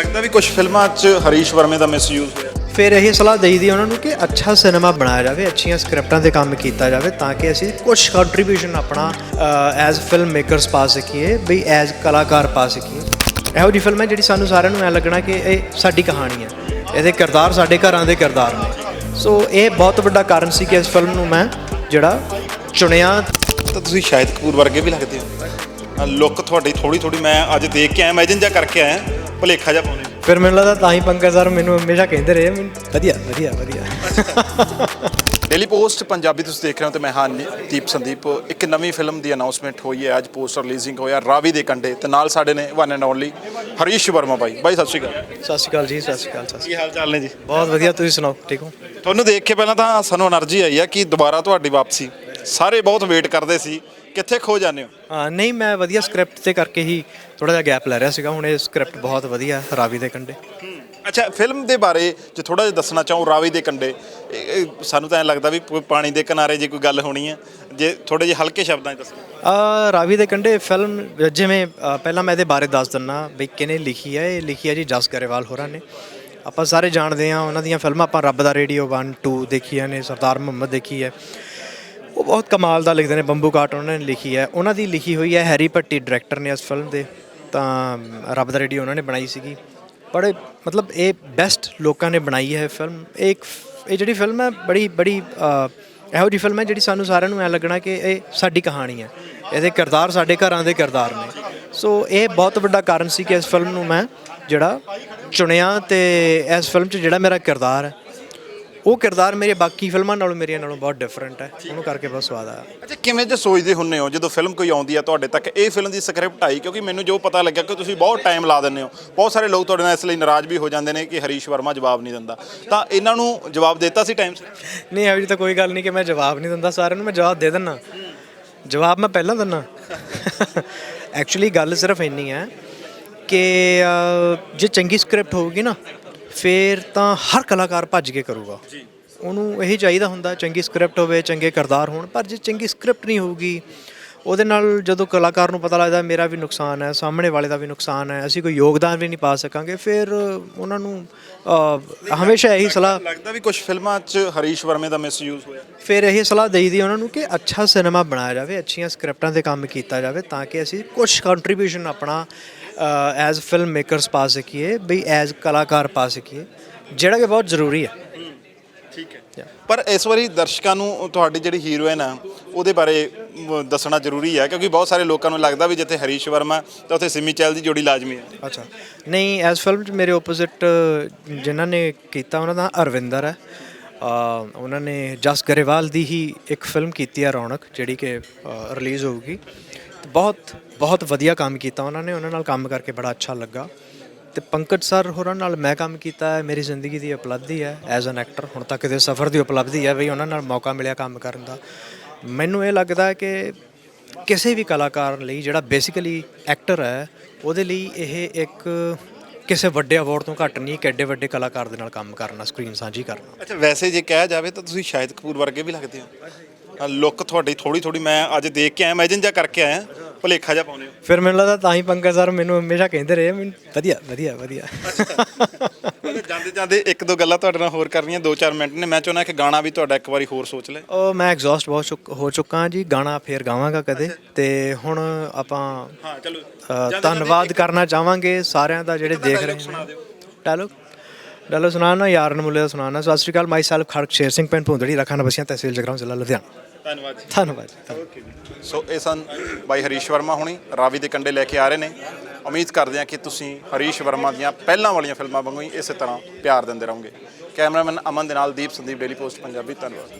ਲੱਗਦਾ ਵੀ ਕੁਝ ਫਿਲਮਾਂ 'ਚ ਹਰੀਸ਼ ਵਰਮੇ ਦਾ ਮਿਸਯੂਜ਼ ਹੋਇਆ। ਫਿਰ ਇਹ ਸਲਾਹ ਦੇਈਦੀ ਉਹਨਾਂ ਨੂੰ ਕਿ ਅੱਛਾ ਸਿਨੇਮਾ ਬਣਾਇਆ ਜਾਵੇ ਅੱਛੀਆਂ ਸਕ੍ਰਿਪਟਾਂ ਤੇ ਕੰਮ ਕੀਤਾ ਜਾਵੇ ਤਾਂ ਕਿ ਅਸੀਂ ਕੁਝ ਕੰਟਰੀਬਿਊਸ਼ਨ ਆਪਣਾ ਐਜ਼ ਫਿਲਮ ਮੇਕਰਸ ਪਾ ਸਕੀਏ ਬਈ ਐਜ਼ ਕਲਾਕਾਰ ਪਾ ਸਕੀਏ। ਇਹੋ ਜਿਹੀ ਫਿਲਮ ਹੈ ਜਿਹੜੀ ਸਾਨੂੰ ਸਾਰਿਆਂ ਨੂੰ ਐ ਲੱਗਣਾ ਕਿ ਇਹ ਸਾਡੀ ਕਹਾਣੀ ਹੈ ਇਹਦੇ ਕਿਰਦਾਰ ਸਾਡੇ ਘਰਾਂ ਦੇ ਕਿਰਦਾਰ ਨੇ। ਸੋ ਇਹ ਬਹੁਤ ਵੱਡਾ ਕਾਰਨ ਸੀ ਕਿ ਇਸ ਫਿਲਮ ਨੂੰ ਮੈਂ ਜਿਹੜਾ ਚੁਣਿਆ। ਤਾਂ ਤੁਸੀਂ ਸ਼ਾਹਿਦ ਕਪੂਰ ਵਰਗੇ ਵੀ ਲੱਗਦੇ ਹੋ। ਲੁੱਕ ਤੁਹਾਡੀ ਥੋੜੀ ਥੋੜੀ ਮੈਂ ਅੱਜ ਦੇਖ ਕੇ ਆਇਆ ਇਮੇਜਿਨ ਜਾ ਕਰਕੇ ਆਇਆ। ਭਲੇਖਾ ਜਿਹਾ ਪਾਉਂਦੇ ਫਿਰ ਮੈਨੂੰ ਲੱਗਦਾ ਤਾਂ ਹੀ ਪੰਕਜ ਸਰ ਮੈਨੂੰ ਹਮੇਸ਼ਾ ਕਹਿੰਦੇ ਰਹੇ ਮੈਨੂੰ। ਵਧੀਆ ਵਧੀਆ ਵਧੀਆ। ਡੇਲੀ ਪੋਸਟ ਪੰਜਾਬੀ ਤੁਸੀਂ ਦੇਖ ਰਹੇ ਹੋ ਤੇ ਮੈਂ ਹਾਂ ਦੀਪ ਸੰਦੀਪ। ਇੱਕ ਨਵੀਂ ਫਿਲਮ ਦੀ ਅਨਾਉਂਸਮੈਂਟ ਹੋਈ ਹੈ ਅੱਜ ਪੋਸਟ ਰਿਲੀਜ਼ਿੰਗ ਹੋਇਆ ਰਾਵੀ ਦੇ ਕੰਡੇ ਤੇ ਨਾਲ ਸਾਡੇ ਨੇ one and only Harish Verma ਬਾਈ। ਬਾਈ ਸਤਿ ਸ਼੍ਰੀ ਅਕਾਲ। ਸਤਿ ਸ਼੍ਰੀ ਅਕਾਲ ਜੀ ਸਤਿ ਸ਼੍ਰੀ ਅਕਾਲ ਸਤਿ ਸ਼੍ਰੀ ਕੀ ਹਾਲ ਚਾਲ ਨੇ ਜੀ? ਬਹੁਤ ਵਧੀਆ ਤੁਸੀਂ ਸੁਣਾਓ ਠੀਕ ਹੋ? ਤੁਹਾਨੂੰ ਦੇਖ ਕੇ ਪਹਿਲਾਂ ਤਾਂ ਸਾਨੂੰ એનર્ਜੀ ਆਈ ਹੈ ਕਿ ਦੁਬਾਰਾ ਤੁਹਾਡੀ ਵਾਪਸੀ। ਸਾਰੇ ਬਹੁਤ ਵੇਟ ਕਰਦੇ ਸੀ। ਕਿੱਥੇ ਖੋ ਜਾਂਦੇ ਹੋ? ਹਾਂ ਨਹੀਂ ਮੈਂ ਵਧੀਆ ਸਕ੍ਰਿਪਟ ਤੇ ਕਰਕੇ ਹੀ ਥੋੜਾ ਜਿਹਾ ਗੈਪ ਲੈ ਰਿਹਾ ਸੀਗਾ। ਹੁਣ ਇਹ ਸਕ੍ਰਿਪਟ ਬਹੁਤ ਵਧੀਆ ਰਾਵੀ ਦੇ ਕੰਡੇ। ਅੱਛਾ ਫਿਲਮ ਦੇ ਬਾਰੇ ਜੇ ਥੋੜਾ ਜਿਹਾ ਦੱਸਣਾ ਚਾਹੂੰ ਰਾਵੀ ਦੇ ਕੰਡੇ। ਇਹ- ਇਹ ਸਾਨੂੰ ਤਾਂ ਐਂ ਲੱਗਦਾ ਵੀ ਕੋਈ ਪਾਣੀ ਦੇ ਕਿਨਾਰੇ ਜੇ ਕੋਈ ਗੱਲ ਹੋਣੀ ਹੈ ਜੇ ਥੋੜੇ ਜਿਹੇ ਹਲਕੇ ਸ਼ਬਦਾਂ 'ਚ ਦੱਸਣਾ ਆ ਰਾਵੀ ਦੇ ਕੰਡੇ ਫਿਲਮ ਜਿਵੇਂ ਅ, ਪਹਿਲਾਂ ਮੈਂ ਇਹਦੇ ਬਾਰੇ ਦੱਸ ਦਿੰਨਾ ਵੀ ਕਿਹਨੇ ਲਿਖੀ ਹੈ। ਇਹ ਲਿਖੀ ਹੈ ਜੀ ਜਸ ਗਰੇਵਾਲ ਹੋਰਾਂ ਨੇ। ਆਪਾਂ ਸਾਰੇ ਜਾਣਦੇ ਹਾਂ ਉਹਨਾਂ ਦੀਆਂ ਫਿਲਮਾਂ ਆਪਾਂ ਰੱਬ ਦਾ ਰੇਡੀਓ 1 2 ਦੇਖੀਆਂ ਨੇ ਸਰਦਾਰ ਮੁਹੰਮਦ ਦੇਖੀ ਹੈ। ਉਹ ਬਹੁਤ ਕਮਾਲ ਦਾ ਲਿਖਦੇ ਨੇ, ਬੰਬੂ ਕਾਟ ਉਹਨਾਂ ਨੇ ਲਿਖੀ ਹੈ। ਉਹਨਾਂ ਦੀ ਲਿਖੀ ਹੋਈ ਹੈ ਹੈਰੀ ਭੱਟੀ ਡਾਇਰੈਕਟਰ ਨੇ ਇਸ ਫਿਲਮ ਦੇ, ਤਾਂ ਰੱਬ ਦਾ ਰੇਡੀਓ ਉਹਨਾਂ ਨੇ ਬਣਾਈ ਸੀਗੀ। ਬੜੇ ਮਤਲਬ ਇਹ ਬੈਸਟ ਲੋਕਾਂ ਨੇ ਬਣਾਈ ਹੈ ਫਿਲਮ ਇਹ ਇੱਕ ਇਹ ਜਿਹੜੀ ਫਿਲਮ ਹੈ, ਬੜੀ ਬੜੀ ਇਹੋ ਜਿਹੀ ਫਿਲਮ ਹੈ ਜਿਹੜੀ ਸਾਨੂੰ ਸਾਰਿਆਂ ਨੂੰ ਐ ਲੱਗਣਾ ਕਿ ਇਹ ਸਾਡੀ ਕਹਾਣੀ ਹੈ। ਇਹਦੇ ਕਿਰਦਾਰ ਸਾਡੇ ਘਰਾਂ ਦੇ ਕਿਰਦਾਰ ਨੇ। ਸੋ ਇਹ ਬਹੁਤ ਵੱਡਾ ਕਾਰਨ ਸੀ ਕਿ ਇਸ ਫਿਲਮ ਨੂੰ ਮੈਂ ਜਿਹੜਾ ਚੁਣਿਆ ਤੇ ਇਸ ਫਿਲਮ 'ਚ ਜਿਹੜਾ ਮੇਰਾ ਕਿਰਦਾਰ ਹੈ ਉਹ ਕਿਰਦਾਰ ਮੇਰੇ ਬਾਕੀ ਫਿਲਮਾਂ ਨਾਲੋਂ ਮੇਰੀਆਂ ਨਾਲੋਂ ਬਹੁਤ ਡਿਫਰੈਂਟ ਹੈ। ਉਹਨੂੰ ਕਰਕੇ ਬਹੁਤ ਸਵਾਦ ਆਇਆ ਅੱਛਾ ਕਿਵੇਂ ਜੇ ਸੋਚਦੇ ਹੁੰਨੇ ਹੋ ਜਦੋਂ ਫਿਲਮ ਕੋਈ ਆਉਂਦੀ ਆ ਤੁਹਾਡੇ ਤੱਕ ਇਹ ਫਿਲਮ ਦੀ ਸਕ੍ਰਿਪਟ ਆਈ? ਕਿਉਂਕਿ ਮੈਨੂੰ ਜੋ ਪਤਾ ਲੱਗਿਆ ਕਿ ਤੁਸੀਂ ਬਹੁਤ ਟਾਈਮ ਲਾ ਦਿੰਦੇ ਹੋ। ਬਹੁਤ ਸਾਰੇ ਲੋਕ ਤੁਹਾਡੇ ਨਾਲ ਇਸ ਲਈ ਨਾਰਾਜ਼ ਵੀ ਹੋ ਜਾਂਦੇ ਨੇ ਕਿ ਹਰੀਸ਼ ਵਰਮਾ ਜਵਾਬ ਨਹੀਂ ਦਿੰਦਾ। ਤਾਂ ਇਹਨਾਂ ਨੂੰ ਜਵਾਬ ਦਿੱਤਾ ਸੀ ਟਾਈਮ ਸਿਰ? ਨਹੀਂ ਇਹੋ ਜਿਹੀ ਤਾਂ ਕੋਈ ਗੱਲ ਨਹੀਂ ਕਿ ਮੈਂ ਜਵਾਬ ਨਹੀਂ ਦਿੰਦਾ। ਸਾਰਿਆਂ ਨੂੰ ਮੈਂ ਜਵਾਬ ਦੇ ਦਿੰਦਾ ਜਵਾਬ ਮੈਂ ਪਹਿਲਾਂ ਦਿੰਦਾ ਐਕਚੁਅਲੀ ਗੱਲ ਸਿਰਫ ਇੰਨੀ ਹੈ ਕਿ ਅ, ਜੇ ਚੰਗੀ ਸਕ੍ਰਿਪਟ ਹੋਊਗੀ ਨਾ ਫਿਰ ਤਾਂ ਹਰ ਕਲਾਕਾਰ ਭੱਜ ਕੇ ਕਰੂਗਾ। ਜੀ। ਉਹਨੂੰ ਇਹੀ ਚਾਹੀਦਾ ਹੁੰਦਾ ਚੰਗੀ ਸਕ੍ਰਿਪਟ ਹੋਵੇ ਚੰਗੇ ਕਿਰਦਾਰ ਹੋਣ ਪਰ ਜੇ ਚੰਗੀ ਸਕ੍ਰਿਪਟ ਨਹੀਂ ਹੋਊਗੀ ਉਹਦੇ ਨਾਲ ਜਦੋਂ ਕਲਾਕਾਰ ਨੂੰ ਪਤਾ ਲੱਗਦਾ ਮੇਰਾ ਵੀ ਨੁਕਸਾਨ ਹੈ ਸਾਹਮਣੇ ਵਾਲੇ ਦਾ ਵੀ ਨੁਕਸਾਨ ਹੈ ਅਸੀਂ ਕੋਈ ਯੋਗਦਾਨ ਵੀ ਨਹੀਂ ਪਾ ਸਕਾਂਗੇ ਫਿਰ ਉਹਨਾਂ ਨੂੰ ਅ, ਹਮੇਸ਼ਾ ਇਹੀ ਸਲਾਹ ਲੱਗਦਾ ਵੀ ਕੁਝ ਫਿਲਮਾਂ 'ਚ ਹਰੀਸ਼ ਵਰਮੇ ਦਾ ਮਿਸਯੂਜ਼ ਹੋਇਆ। ਫਿਰ ਇਹ ਸਲਾਹ ਦੇਈਦੀ ਉਹਨਾਂ ਨੂੰ ਕਿ ਅੱਛਾ ਸਿਨੇਮਾ ਬਣਾਇਆ ਜਾਵੇ ਅੱਛੀਆਂ ਸਕ੍ਰਿਪਟਾਂ ਤੇ ਕੰਮ ਕੀਤਾ ਜਾਵੇ ਤਾਂ ਕਿ ਅਸੀਂ ਕੁਝ ਕੰਟਰੀਬਿਊਸ਼ਨ ਆਪਣਾ ਐਜ਼ ਫਿਲਮ ਮੇਕਰਸ ਪਾ ਸਕੀਏ ਬਈ ਐਜ਼ ਕਲਾਕਾਰ ਪਾ ਸਕੀਏ ਜਿਹੜਾ ਕਿ ਬਹੁਤ ਜ਼ਰੂਰੀ ਹੈ ਠੀਕ ਹੈ। ਪਰ ਇਸ ਵਾਰੀ ਦਰਸ਼ਕਾਂ ਨੂੰ ਤੁਹਾਡੀ ਜਿਹੜੀ ਹੀਰੋਇਨ ਆ ਉਹਦੇ ਬਾਰੇ ਦੱਸਣਾ ਜ਼ਰੂਰੀ ਹੈ ਕਿਉਂਕਿ ਬਹੁਤ ਸਾਰੇ ਲੋਕਾਂ ਨੂੰ ਲੱਗਦਾ ਵੀ ਜਿੱਥੇ ਹਰੀਸ਼ ਵਰਮਾ ਤਾਂ ਉੱਥੇ ਸਿਮੀ ਚਹਿਲ ਦੀ ਜੋੜੀ ਲਾਜ਼ਮੀ ਹੈ। ਅੱਛਾ। ਨਹੀਂ ਐਸ ਫਿਲਮ 'ਚ ਮੇਰੇ ਆਪੋਜ਼ਿਟ ਜਿਨ੍ਹਾਂ ਨੇ ਕੀਤਾ ਉਹਨਾਂ ਦਾ ਅਰਵਿੰਦਰ ਹੈ। ਉਹਨਾਂ ਨੇ ਜਸ ਗਰੇਵਾਲ ਦੀ ਹੀ ਇੱਕ ਫਿਲਮ ਕੀਤੀ ਹੈ ਰੌਣਕ ਜਿਹੜੀ ਕਿ ਰਿਲੀਜ਼ ਹੋਊਗੀ। ਬਹੁਤ ਬਹੁਤ ਵਧੀਆ ਕੰਮ ਕੀਤਾ ਉਹਨਾਂ ਨੇ ਉਹਨਾਂ ਨਾਲ ਕੰਮ ਕਰਕੇ ਬੜਾ ਅੱਛਾ ਲੱਗਾ। ਤੇ ਪੰਕਜ ਸਰ ਹੋਰਾਂ ਨਾਲ ਮੈਂ ਕੰਮ ਕੀਤਾ ਹੈ, ਮੇਰੀ ਜ਼ਿੰਦਗੀ ਦੀ ਉਪਲਬਧੀ ਹੈ ਐਜ਼ ਐਨ ਐਕਟਰ ਹੁਣ ਤੱਕ ਦੇ ਸਫ਼ਰ ਦੀ ਉਪਲਬਧੀ ਹੈ ਵੀ ਉਹਨਾਂ ਨਾਲ ਮੌਕਾ ਮਿਲਿਆ ਕੰਮ ਕਰਨ ਦਾ। ਮੈਨੂੰ ਇਹ ਲੱਗਦਾ ਹੈ ਕਿ ਕਿਸੇ ਵੀ ਕਲਾਕਾਰ ਲਈ ਜਿਹੜਾ ਬੇਸਿਕਲੀ ਐਕਟਰ ਹੈ, ਉਹਦੇ ਲਈ ਇਹ ਇੱਕ ਕਿਸੇ ਵੱਡੇ ਅਵਾਰਡ ਤੋਂ ਘੱਟ ਨਹੀਂ, ਇੱਕ ਐਡੇ ਵੱਡੇ ਕਲਾਕਾਰ ਦੇ ਨਾਲ ਕੰਮ ਕਰਨਾ ਸਕਰੀਨ ਸਾਂਝੀ ਕਰਨਾ। ਅੱਛਾ, ਵੈਸੇ ਜੇ ਕਿਹਾ ਜਾਵੇ ਤਾਂ ਤੁਸੀਂ ਸ਼ਾਇਦ ਕਪੂਰ ਵਰਗੇ ਵੀ ਲੱਗਦੇ ਹੋ। ਲੁੱਕ ਤੁਹਾਡੀ ਥੋੜੀ ਥੋੜੀ ਮੈਂ ਅੱਜ ਦੇਖ ਕੇ ਆਇਆ ਇਮੇਜਿਨ ਜਾ ਕਰਕੇ ਆਇਆ। ਭੁਲੇਖਾ ਜਾ ਪਾਉਂਦੇ ਹੋ? ਫਿਰ ਮੈਨੂੰ ਲੱਗਦਾ ਤਾਂ ਹੀ ਪੰਕਜ ਸਰ ਮੈਨੂੰ ਹਮੇਸ਼ਾ ਕਹਿੰਦੇ ਰਹੇ ਮੈਨੂੰ। ਵਧੀਆ ਵਧੀਆ ਵਧੀਆ। ਜਾਂਦੇ ਜਾਂਦੇ ਇੱਕ ਦੋ ਗੱਲਾਂ ਤੁਹਾਡੇ ਨਾਲ ਹੋਰ ਕਰਨੀਆਂ 2-4 ਮਿੰਟ ਨੇ। ਮੈਂ ਚਾਹੁੰਦਾ ਕਿ ਗਾਣਾ ਵੀ ਤੁਹਾਡਾ ਇੱਕ ਵਾਰੀ ਹੋਰ ਸੋਚ ਲੈ। ਉਹ ਮੈਂ ਐਗਜ਼ੌਸਟ ਬਹੁਤ ਚੁੱਕ- ਹੋ ਚੁੱਕਾ ਹਾਂ ਜੀ। ਗਾਣਾ ਫੇਰ ਗਾਵਾਂਗਾ ਕਦੇ। ਤੇ ਹੁਣ ਆਪਾਂ ਹਾਂ ਚਲੋ। ਅ, ਧੰਨਵਾਦ ਕਰਨਾ ਚਾਹਾਂਗੇ ਸਾਰਿਆਂ ਦਾ ਜਿਹੜੇ ਦੇਖ ਰਹੇ ਨੇ। ਡਾਇਲੋਗ ਡਾਇਲੋਗ ਸੁਣਾਉਣਾ ਯਾਰ ਨਮੂਲੇ ਦਾ ਸੁਣਾਉਣਾ ਸਤਿ ਸ਼੍ਰੀ ਅਕਾਲ ਮਾਈ ਸੈਲਫ ਖੜਕ ਸ਼ੇਰ ਸਿੰਘ ਪਿੰਡ ਭੁੰਦੜੀ ਰਖਾਨਾ ਬਸੀਆਂ ਤਹਿਸੀਲ ਜਗਰਾਉਂ ਜ਼ਿਲ੍ਹਾ ਲੁਧਿਆਣਾ। ਧੰਨਵਾਦ ਜੀ। ਧੰਨਵਾਦ ਸੋ ਇਹ ਸਨ ਬਾਈ ਹਰੀਸ਼ ਵਰਮਾ ਹੁਣੀ ਰਾਵੀ ਦੇ ਕੰਡੇ ਲੈ ਕੇ ਆ ਰਹੇ ਨੇ। ਉਮੀਦ ਕਰਦੇ ਹਾਂ ਕਿ ਤੁਸੀਂ ਹਰੀਸ਼ ਵਰਮਾ ਦੀਆਂ ਪਹਿਲਾਂ ਵਾਲੀਆਂ ਫਿਲਮਾਂ ਵਾਂਗੂ ਹੀ ਇਸੇ ਤਰ੍ਹਾਂ ਪਿਆਰ ਦਿੰਦੇ ਰਹੋਗੇ। ਕੈਮਰਾਮੈਨ ਅਮਨ ਦੇ ਨਾਲ ਦੀਪ ਸੰਦੀਪ ਡੇਲੀ ਪੋਸਟ ਪੰਜਾਬੀ ਧੰਨਵਾਦ।